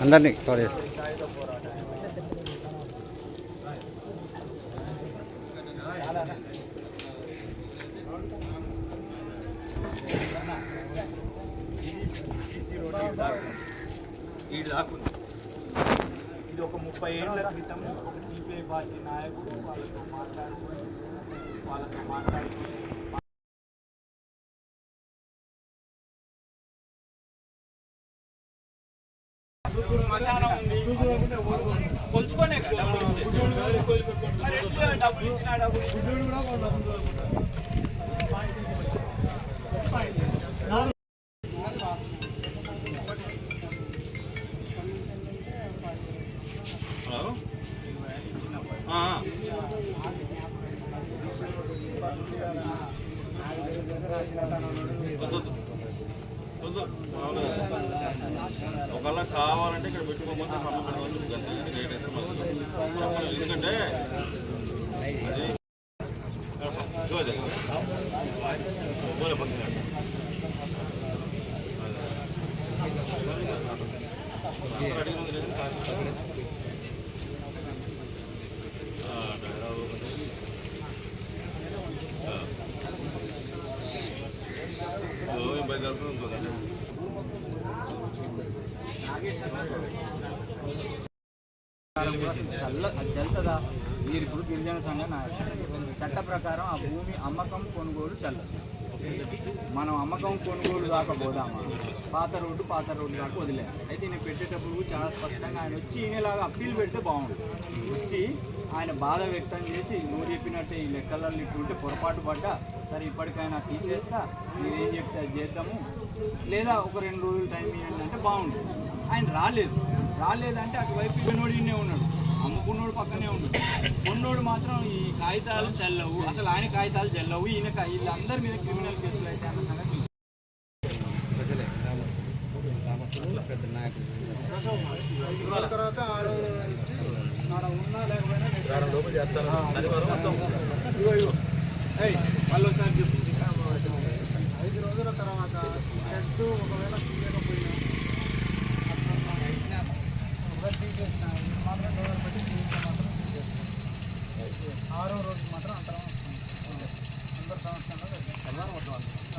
అందరినీ కవర్ చేస్తాం ఈడు దాకుంది ఇది ఒక ముప్పై ఏళ్ళ క్రితము ఒక సిపిఐ పార్టీ నాయకుడు వాళ్ళతో మాట్లాడుకొని వాళ్ళతో మాట్లాడుకొని శ్మశానం ఉంది. కొలుచుకోనే కదా. డబ్బులు ఇచ్చిన డబ్బులు చల్ల అది చెల్తదా మీరు ఇప్పుడు గిరిజన సంఘం చట్ట ప్రకారం ఆ భూమి అమ్మకం కొనుగోలు చల్లదు. మనం అమ్మకం కొనుగోలు దాకా పోదామా? పాత రోడ్డు పాత రోడ్డు దాకా వదిలే. అయితే నేను పెట్టేటప్పుడు చాలా స్పష్టంగా ఆయన వచ్చి ఈయనలాగా అప్పీల్ పెడితే బాగుంటుంది వచ్చి ఆయన బాధ వ్యక్తం చేసి నువ్వు చెప్పినట్టే ఈ లెక్కలలో ఇట్టుంటే పొరపాటు పడ్డా సరే ఇప్పటికైనా తీసేస్తా మీరేం చెప్తే అది చేద్దాము. లేదా ఒక రెండు రోజులు టైం ఇవ్వండి అంటే బాగుంటుంది ఆయన రాలేదు. రాలేదంటే అటువైపు ఇవ్వనోడు ఉన్నాడు. అమ్ముకున్నోడు పక్కనే ఉన్నాడు కొన్నోడు మాత్రం ఈ కాగితాలు చెల్లవు. అసలు ఆయన కాగితాలు చెల్లవు. ఈయన వీళ్ళందరి మీద క్రిమినల్ కేసులు అయితే అన్న సంగతి. చెప్పు. ఐదు రోజుల తర్వాత ఒకవేళ తీయకపోయినా ఒకవేళ తీసేసిన ఇది మాత్రం డోర్ పెట్టి తీస్తే మాత్రం తీసేస్తాం ఆరో రోజు మాత్రం అంతరం వస్తుంది అందరు సంవత్సరంలో అందరు తెలియ కబడ్డీ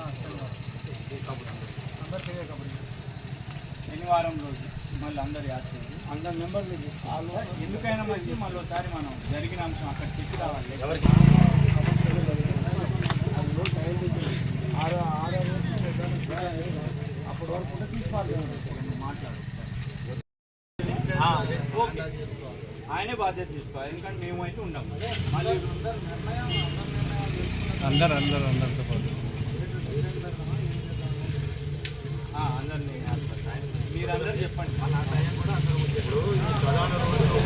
శనివారం రోజు మళ్ళీ అందరు యాత్ర అందరు మెంబర్లు వాళ్ళు ఎందుకైనా మంచి మళ్ళీ ఒకసారి మనం జరిగిన అంశం అక్కడ చెప్పి రావాలి ఎవరికి ఆరో ఆరో అప్పటి వరకు తీసుకోవాలి మాట్లాడు ఓకే ఆయనే బాధ్యత తీసుకోవాలి ఎందుకంటే మేమైతే ఉండము మళ్ళీ అందరు అందరు అందరితో పాటు ఆ, అందరినీ మీరందరూ చెప్పండి. ఇప్పుడు ఈ ప్రధాన రోడ్డు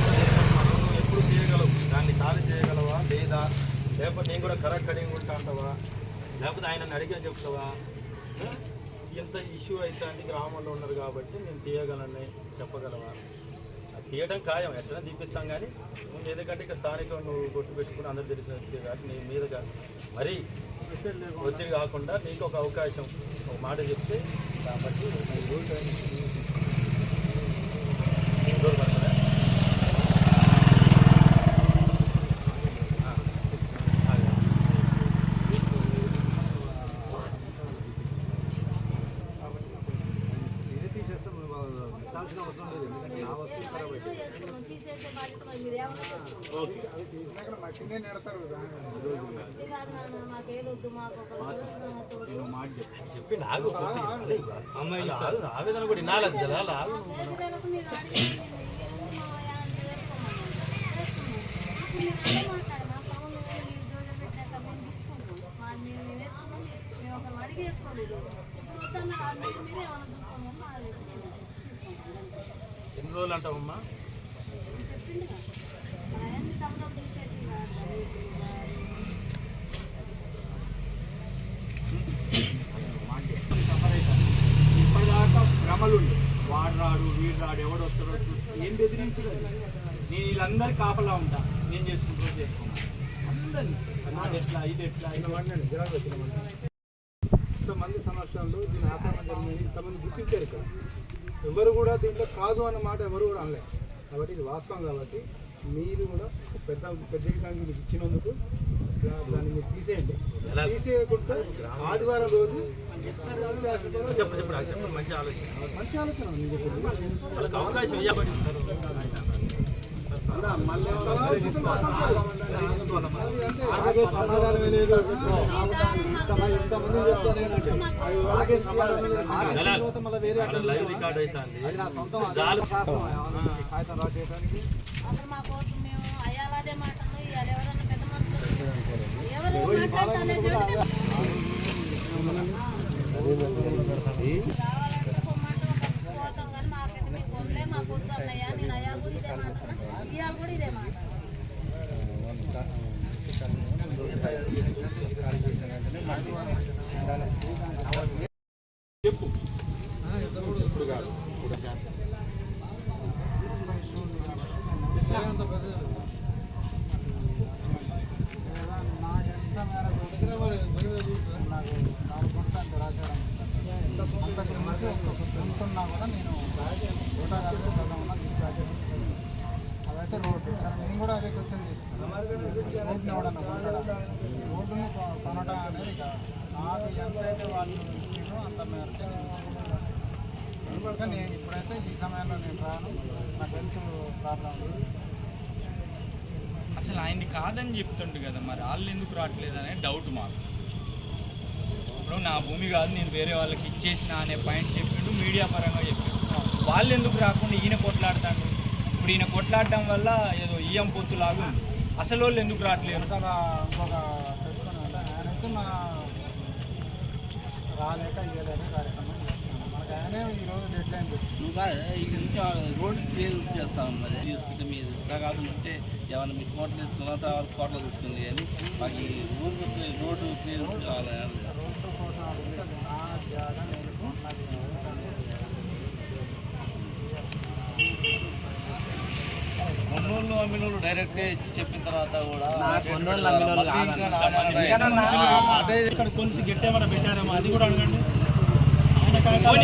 మనం ఎప్పుడు చేయగలవు దాన్ని ఖాళీ చేయగలవా? లేదా? లేకపోతే నేను కూడా కరెక్ట్ కడిగి ఉంటా అంటావా? లేకపోతే ఆయన అడిగా చెప్తావా? ఆ? ఇంత ఇష్యూ అవుతుంది గ్రామంలో ఉన్నారు కాబట్టి నేను తీయగలని చెప్పగలవా? అది తీయడం ఖాయం. ఎట్లా తీపిస్తాం కానీ ముందు ఎందుకంటే ఇక్కడ స్థానికంగా నువ్వు కొట్టు పెట్టుకుని అందరు తెలిసిన వ్యక్తి కాబట్టి నీ మీదుగా మరీ ఒత్తిడి కాకుండా నీకు ఒక అవకాశం ఒక మాట చెప్తే దాన్ని బట్టి ఈ రోజు రోజు పడుతుందా? ఆ, అదే. నేనే తీసేస్తాం అవసరం లేదు ఎందుకంటే నా ఖరాబ్ మట్టినే నెడతారు చెప్పు చెప్పి నాకు అమ్మాయి ఆవేదన కూడా కదా లాగు. ఏదైనా మీరు అడిగి మాట్లాడు మా సౌండ్ ఈ రోజు పెట్టాక మేము తీసుకుంటాం వాళ్ళు మేము మేము వేసుకున్నాం మేము ఒక అడిగి వేసుకోలేదు ఇప్పుడు వద్దన్నారు అది మీరు మీరే ఏమైనా చూసుకోమని మా ఎన్ని రోజులు అంటావమ్మా చెప్పింది కదా అవన్నీ తమ్ముడు తీసేది కాదు. ఇప్పటిదాకా భ్రమలుండు వాడు రాడు వీడు రాడు ఎవడు వస్తాడో చూసి ఏం బెదిరించదు నేను వీళ్ళందరి కాపలా ఉంటా. నేను చేసుకుంటూ చేసుకున్నా అందరినీ. ఎట్లా ఇది ఎట్లా ఇంతమంది సమస్యలు దీని ఆక్రమణ జరిగింది. ఇంతమంది గుర్తించారు ఇక్కడ. ఎవరు కూడా దీంట్లో కాదు అన్న మాట ఎవరు కూడా అనలేదు కాబట్టి ఇది వాస్తవం కాబట్టి మీరు కూడా పెద్ద పెద్ద మీకు ఇచ్చినందుకు దాన్ని మీరు తీసేయండి. తీసేయకుండా ఆదివారం రోజు మంచి ఆలోచన. మంచి ఆలోచన అవకాశం అలాగే సమాధానమే లేదు ఇంతమంది చెప్తాను ఏంటంటే అలాగే సమాధానం మళ్ళీ వేరే అది నా సొంతం కాగితం రాసేయడానికి అసలు మా కోసం మేము అయ్యాలదే మాటలు ఇవాళ ఎవరన్నా పెద్ద మనుషులు ఎవరు మాట్లాడతానే కావాలంటే పొమ్మంటే ఒక పోతాం కానీ మాకైతే మీకు కొనలే మా పొద్దు అన్నయ్య నేను అయ్యాలు కూడా ఇదే మాట ఇవాళ కూడా ఇదే మాట నాకు ఎంత మేరకు నాకు నాలుగు గుంటలు అంత రాశారు అంతకు మించి ఒక గుంటున్నా కూడా నేను ఓటా గారికి చదవమన్నా తీసుకురాలేదు అదైతే రోడ్డు సరే నేను కూడా అదే క్వశ్చన్ చేస్తున్నాను రోడ్డుని ఎవడన్నా కొంటాడా రోడ్డును కొ- కొనడం అనేది కాదు నాకు ఎంతైతే వాళ్ళు ఇచ్చిండ్రో అంత మేరకే నేను ఇస్తున్నాను. కానీ నేను ఇప్పుడైతే ఈ సమయంలో నేను రాను. నాకు హెల్త్ ప్రాబ్లం ఉంది అసలు ఆయన్ని కాదని చెప్తుండు కదా మరి వాళ్ళు ఎందుకు రావట్లేదు అనే డౌట్ మాకు. ఇప్పుడు నా భూమి కాదు నేను వేరే వాళ్ళకి ఇచ్చేసిన అనే పాయింట్ చెప్పిండు మీడియా పరంగా చెప్పిండు. వాళ్ళు ఎందుకు రాకుండా ఈయన కొట్లాడతాడు? ఇప్పుడు ఈయన కొట్లాడడం వల్ల ఏదో ఈయం పొత్తులాగా ఉంది. అసలు వాళ్ళు ఎందుకు రావట్లేదు వెనకాల ఇంకొక పెట్టుకుని అంటే ఆయనైతే మా రాలేక ఇయ్యలేక కార్యక్రమం చేస్తున్నాను మనకి ఆయనే ఈరోజు డెడ్ లైన్ పెట్టి నువ్వు కాదు ఇక నుంచి రోడ్డు క్లియర్ చేస్తాం మరి. చూసుకుంటే మీరు కాదు ఉంటే ఏమైనా మీ కోటలు వేసుకున్న తర్వాత కోటలు చూసుకుంది అని మాకు ఈ ఊరు రోడ్డు క్లియర్ కావాలి రోడ్డు కోసం నా జాగా అమ్మినోళ్ళు డైరెక్ట్గా ఇచ్చి చెప్పిన తర్వాత కూడా ఇక్కడ కొలిసి గట్టేమన్నా పెట్టారేమో అది కూడా అడగండి.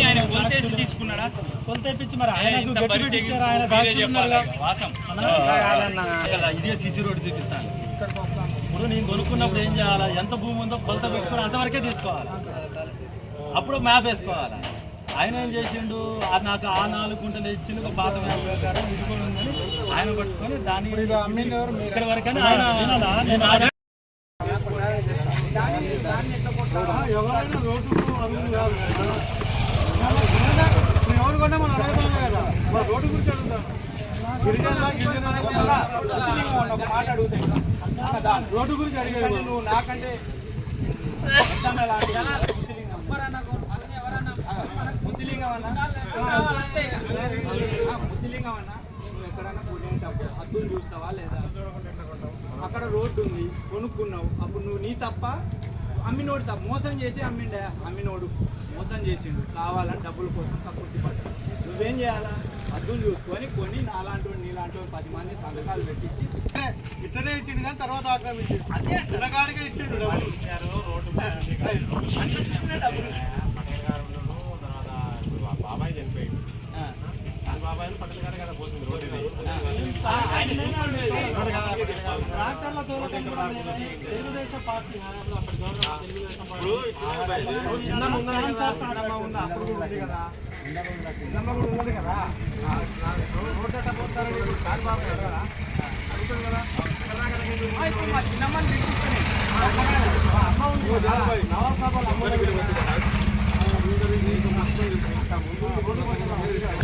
ఆయన కొలితేసి తీసుకున్నాడా? మరి సాక్షి ఇదే సీసీ రోడ్ చూపిస్తాను. ఇప్పుడు నేను కొనుక్కున్నప్పుడు ఏం చేయాలి? ఎంత భూమి ఉందో కొలత పెట్టుకుని అంతవరకే తీసుకోవాలి. అప్పుడు మ్యాప్ వేసుకోవాలి? ఆయన ఏం చేసిండు? ఆ నాకు ఆ నాలుగు గుంటలు ఒక పాత మ్యాప్ ప్రకారం ఇది కూడా ఉందని ఆయన పట్టుకొని దాన్ని మీరు. ఇక్కడ వరకని ఆయన నేను ఆ- ఎవరైనా రోడ్డుకు అభివృద్ధి కాదు నేను ఎవరు కొన్నా మనం కదా రోడ్డు గురించి అడుగుతాం గిరిజనుల గిరిజన ఒక మాట అడుగుతాయి రోడ్డు గురించి అడిగేది నువ్వు నాకంటే అన్నా అన్నా నువ్వు కొనేటప్పుడు అద్దులు చూస్తావా లేదా అక్కడ రోడ్డు ఉంది. కొనుక్కున్నావు అప్పుడు నువ్వు నీ తప్ప అమ్మినోడు తప్ప మోసం చేసి అమ్మిండే అమ్మినోడు మోసం చేసిండు కావాలని డబ్బుల కోసం పడ్డాడు నువ్వేం చేయాలా అద్దులు చూసుకొని కొని నాలాంటి నీలాంటి పది మంది సంతకాలు పెట్టించి ఇట్లనే ఇచ్చింది కానీ తర్వాత ఆక్రమించింది అదే ఇచ్చిండు డబ్బులు. బాబాయ్ చనిపోయింది ఆ. బాబాయ్ పట్టణ గారు కదా పోతుంది రోడ్డు ఇది. ఆయన చూసుకోలేదు. ట్రాక్టర్ల తోలుకుంటున్నారని తెలుగుదేశం పార్టీ హయాంలో అప్పటి గవర్నమెంట్ తెలుగుదేశం పార్టీ ఇప్పుడు ఇప్పుడు చిన్నమ్మ ఉన్నది కదా చిన్నమ్మ ఉంది అప్పుడు కూడా ఉంది కదా చిన్నమ్మ కూడా ఉన్నది కదా ఆ- ఆ రోడ్డు ఎట్ట పోతారని ఇప్పుడు కాదు బాబాయ్ కదా అడుగుతుంది కదా మా చిన్నమ్మని పిలిపించుకుని అమ్మ ఉంది కదా నవాబ్ సాబ్ అమ్మ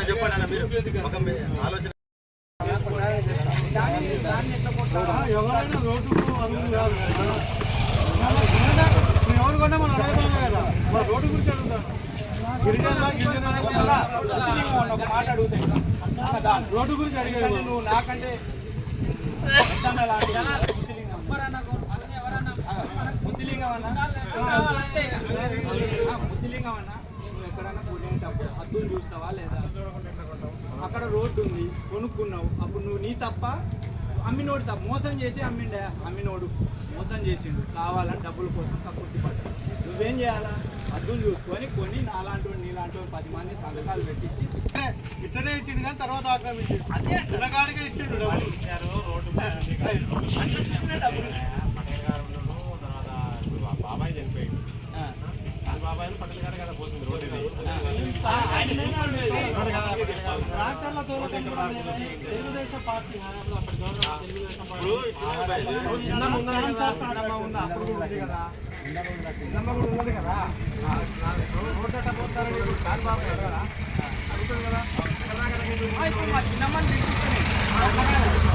చెప్పండి ఆలోచన దాన్ని దాన్ని ఎట్లా కొట్టాలా? ఎవరైనా రోడ్డుకు అభివృద్ధి కాదు ఎవరు కొన్నా మనం అడగతాం కదా మన రోడ్డు గురించి అడుగుతాను గిరిజనుల గిరిజన ఒక మాట అడుగుతాయి రోడ్డు గురించి అడిగేది నువ్వు నాకంటే పెద్దన్న అన్నా ఆ, అన్నా నువ్వు ఎక్కడన్నా కొనేటప్పుడు అద్దులు చూస్తావా లేదా అక్కడ రోడ్డు ఉంది కొనుక్కున్నావు. అప్పుడు నువ్వు నీ తప్ప అమ్మినోడు తప్ప మోసం చేసి అమ్మిండే అమ్మినోడు మోసం చేసిండు. కావాలని డబ్బుల కోసం కక్కుర్తి పడ్డాడు. నువ్వేం చేయాలా? అర్థం చూసుకొని కొని నాలాంటి వాడు, నీలాంటి వాడు పది మంది సంతకాలు పెట్టించి ఇట్లనే ఇచ్చిండు కానీ తర్వాత ఆక్రమించిండు. అదే పిల్లగాడిగా ఇచ్చిండు డబ్బులు. బాబాయ్ చనిపోయాడు. ఆ. ఆ బాబాయ్ పటేల్ గారు కదా పోతుంది రోడ్డు. రోడ్డు కదా పటేల్ గారు. ట్రాక్టర్ల తెలుగుదేశం పార్టీ ఉన్నది కదా. పోతారని బాబు కదా. అడుగుతుంది కదా.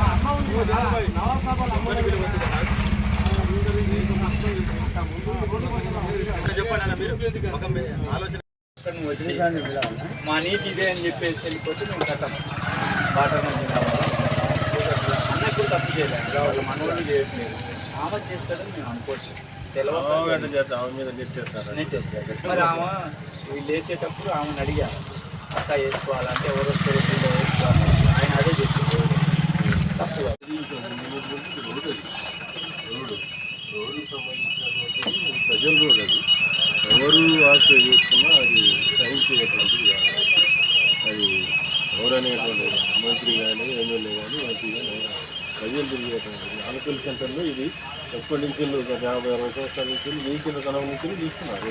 అమ్మ ఉంది నవాబ్ అమ్మ చెప్పండి అన్న మీరు ఆలోచన నువ్వు వచ్చి మా నీతి ఇదే అని చెప్పేసి వెళ్ళిపోతే నువ్వు కథం వాటర్ అన్నకు తప్పు చేయలేదు. వాళ్ళ మనోళ్ళు చేయట్లేదు. ఆమె చేస్తాడని మేము అనుకోవట్లేదు మరి ఆమె వీళ్ళు వేసేటప్పుడు ఆమెను అడిగారు అక్క వేసుకోవాలంటే ఎవరు వేసుకోవాలి? తిరిగేటువంటిది ఆనకల్ సెంటర్లో ఇది ఎప్పటి నుంచి ఒక యాభై అరవై సంవత్సరాల నుంచి ఈ కింద తనం నుంచి తీసుకున్నారు.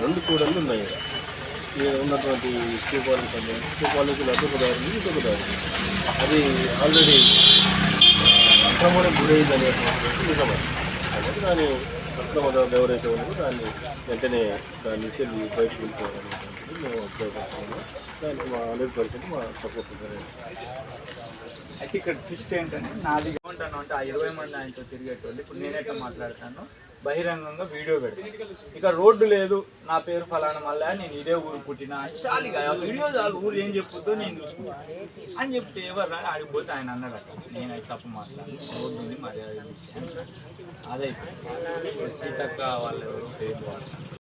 రెండు కూడళ్ళు ఉన్నాయి ఉన్నటువంటి ఈ కాలేజ్ సంబంధించి సంబంధించి కాలేజీలు అదొక దారి ఇదొక దారి. అది ఆల్రెడీ అక్రమణ గురైంది అనేటువంటి నిజమే కాబట్టి దాని అక్రమదారులు ఎవరైతే ఉన్నారో దాన్ని వెంటనే దాని నుంచి బయటకు వెళ్ళిపోవాలనేటువంటిది మేము ఉపయోగపడుతున్నాము దానికి మా హండ్రెడ్ పర్సెంట్ మా సపోర్ట్ అయితే ఇక్కడ ట్విస్ట్ ఏంటంటే నాది ఏమంటాను అంటే ఆ ఇరవై మంది ఆయనతో తిరిగేటోళ్ళు ఇప్పుడు నేనైతే మాట్లాడతాను బహిరంగంగా వీడియో పెడతాను ఇక రోడ్డు లేదు నా పేరు ఫలానా మళ్ళా నేను ఇదే ఊరు పుట్టినా చాలు ఇక ఆ వీడియో చాలు ఊరు ఏం చెప్పుద్దో నేను చూసుకుంటాను అని చెప్తే ఎవరు రాని పోతే ఆయన అన్నాడు నేనైతే తప్పు మాట్లాడాను రోడ్డు ఉంది మర్యాద అదే సీతక్క వాళ్ళు పేరు